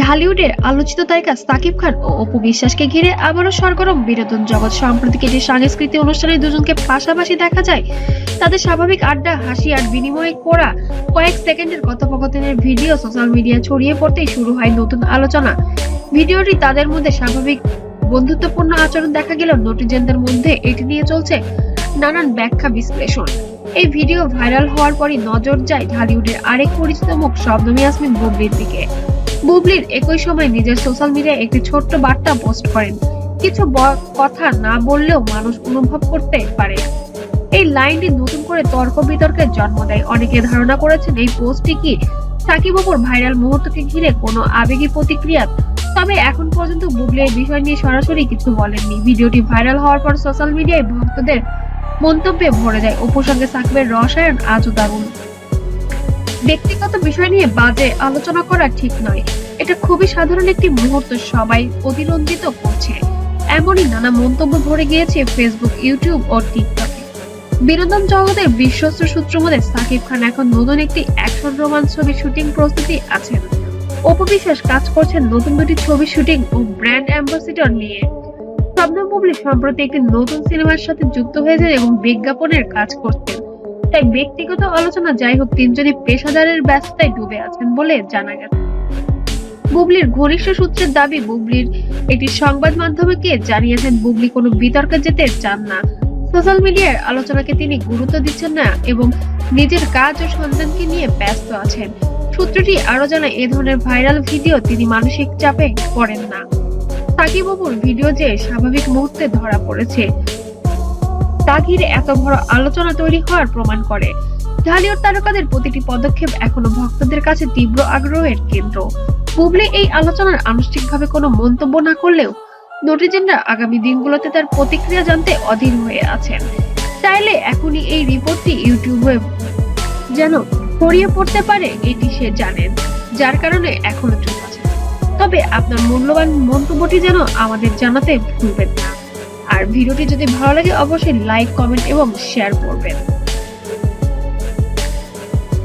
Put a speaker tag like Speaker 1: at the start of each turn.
Speaker 1: ঢালিউডের আলোচিত তারকা সাকিব খান ও অপু বিশ্বাসকে ঘিরে আবারও সরগরম বিনোদন জগৎ। সাম্প্রতিক একটি সাংস্কৃতিক অনুষ্ঠানে দুজনকে পাশাপাশি দেখা যায়, তাদের স্বাভাবিক আড্ডা, হাসি আর বিনিময়ে করা কয়েক সেকেন্ডের কথোপকথনের ভিডিও সোশ্যাল মিডিয়ায় ছড়িয়ে পড়তেই শুরু হয় নতুন আলোচনা। ভিডিওটি তাদের মধ্যে স্বাভাবিক বন্ধুত্বপূর্ণ আচরণ দেখা গেলেও নটিজেনদের মধ্যে এটি নিয়ে চলছে নানান ব্যাখ্যা বিশ্লেষণ। এই ভিডিও ভাইরাল হওয়ার পরই নজর যায় ঢালিউডের আরেক পরিচিত মুখ শবনম ইয়াসমিন বুবলির দিকে। বুবলির একই সময় নিজের সোশ্যাল মিডিয়ায় একটি ছোট্ট বার্তা পোস্ট করেন। কিছু কথা না বললেও মানুষ অনুভব করতে পারে। এই লাইনটি নতুন করে তর্ক বিতর্কের জন্ম দেয়। অনেকে ধারণা করেছেন এই পোস্টটি কি? সাকিব অপুর ভাইরাল মুহূর্তকে ঘিরে কোনো আবেগী প্রতিক্রিয়া? তবে এখন পর্যন্ত বুবলি এই বিষয় নিয়ে সরাসরি কিছু বলেননি। ভিডিওটি ভাইরাল হওয়ার পর সোশ্যাল মিডিয়ায় ভক্তদের মন্তব্যে ভরে যায়। অপুর সঙ্গে সাকিবের রসায়ন আজও দারুণ। ব্যক্তিগত বিষয় নিয়ে বাজে আলোচনা করা ঠিক নয়। এটা খুবই সাধারণ একটি মুহূর্ত সবাই অতিরঞ্জিত করছে। এমনই নানা মন্তব্য ভরে গিয়েছে ফেসবুক ইউটিউব ও টিকটকে বিনোদন জগতের বিশ্বস্ত সূত্র মতে, সাকিব খান এখন নতুন একটি অ্যাকশন রোমান ছবির শুটিং প্রস্তুতি আছেন। অপু বিশ্বাস কাজ করছেন নতুন দুটি ছবি শুটিং ও ব্র্যান্ড অ্যাম্বাসিডর নিয়ে। শবনম বুবলি সম্প্রতি একটি নতুন সিনেমার সাথে যুক্ত হয়েছেন এবং বিজ্ঞাপনের কাজ করছেন। তাই ব্যক্তিগত আলোচনা যাই হোক, তিনজনই পেশাদারের ব্যস্ততায় ডুবে আছেন বলে জানা গেছে। বুবলির ঘনিষ্ঠ সূত্রের দাবি, বুবলির একটি সংবাদ মাধ্যমকে জানিয়েছেন, বুবলি কোনো বিতর্কে যেতে চান না। সোশ্যাল মিডিয়ার আলোচনাকে তিনি গুরুত্ব দিচ্ছেন না এবং নিজের কাজ ও সন্তানকে নিয়ে ব্যস্ত আছেন। সূত্রটি আরও জানায়, এ ধরনের ভাইরাল ভিডিও তিনি মানসিক চাপে পড়েন না। সাকিব বাবুর ভিডিও যে স্বাভাবিক মুহূর্তে ধরা পড়েছে। তা এত বড় আলোচনা তৈরি হওয়ার প্রমাণ করে। ঢালিউড তারকাদের প্রতিটি পদক্ষেপ এখনও ভক্তদের কাছে তীব্র আগ্রহের কেন্দ্র। বুবলি এই আলোচনার আনুষ্ঠানিকভাবে কোনো মন্তব্য না করলেও নটিজেনরা আগামী দিনগুলোতে তার প্রতিক্রিয়া জানতে অধীর হয়ে আছেন। চাইলে এখনই এই রিপোর্টটি ইউটিউবে যেন ছড়িয়ে পড়তে পারে, এটি সে জানেন যার কারণে এখনও চুপ আছে। তবে আপনার মূল্যবান মন্তব্যটি যেন আমাদের জানাতে ভুলবেন না। আর ভিডিওটি যদি ভালো লাগে অবশ্যই লাইক কমেন্ট এবং শেয়ার করবেন।